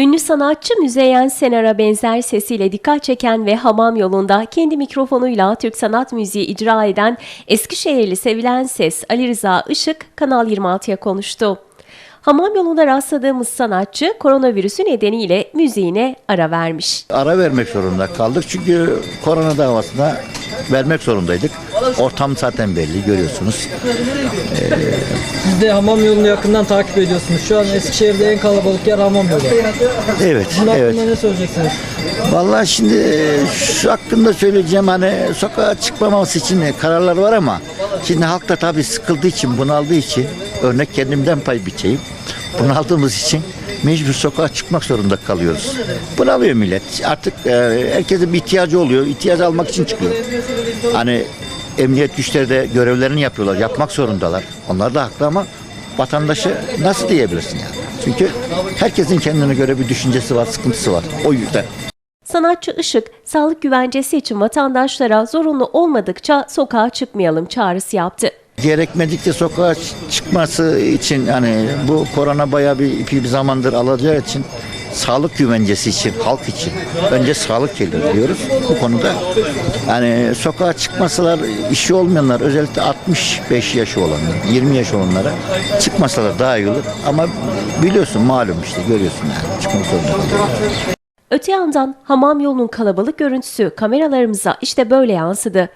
Ünlü sanatçı Müzeyyen Senar'a benzer sesiyle dikkat çeken ve hamam yolunda kendi mikrofonuyla Türk sanat müziği icra eden Eskişehirli sevilen ses Ali Rıza Işık Kanal 26'ya konuştu. Hamam yolunda rastladığımız sanatçı koronavirüsü nedeniyle müziğine ara vermiş. Ara vermek zorunda kaldık çünkü korona davasına vermek zorundaydık. Ortam zaten belli görüyorsunuz. Siz de hamam yolunu yakından takip ediyorsunuz. Şu an Eskişehir'de en kalabalık yer hamam yolu. Evet, Bunun evet. hakkında ne söyleyeceksiniz? Vallahi şimdi e, şu hakkında söyleyeceğim hani sokağa çıkmaması için kararlar var ama şimdi halk da tabii sıkıldığı için, bunaldığı için örnek kendimden pay biçeyim. Bunaldığımız için mecbur sokağa çıkmak zorunda kalıyoruz. Bunalıyor millet. Artık e, herkesin bir ihtiyacı oluyor. İhtiyacı almak için çıkıyor. Hani emniyet güçleri de görevlerini yapıyorlar. Yapmak zorundalar. Onlar da haklı ama vatandaşı nasıl diyebilirsin yani? Çünkü herkesin kendine göre bir düşüncesi var, sıkıntısı var. O yüzden. Sanatçı Işık, sağlık güvencesi için vatandaşlara zorunlu olmadıkça sokağa çıkmayalım çağrısı yaptı. Gerekmedikçe sokağa çıkması için hani bu korona bayağı bir bir zamandır alacağı için sağlık güvencesi için, halk için önce sağlık gelir diyoruz bu konuda. Yani sokağa çıkmasalar işi olmayanlar özellikle 65 yaşı olanlar, 20 yaş olanlara çıkmasalar daha iyi olur. Ama biliyorsun malum işte görüyorsun yani çıkmak zorunda kalıyorlar. Öte yandan hamam yolunun kalabalık görüntüsü kameralarımıza işte böyle yansıdı.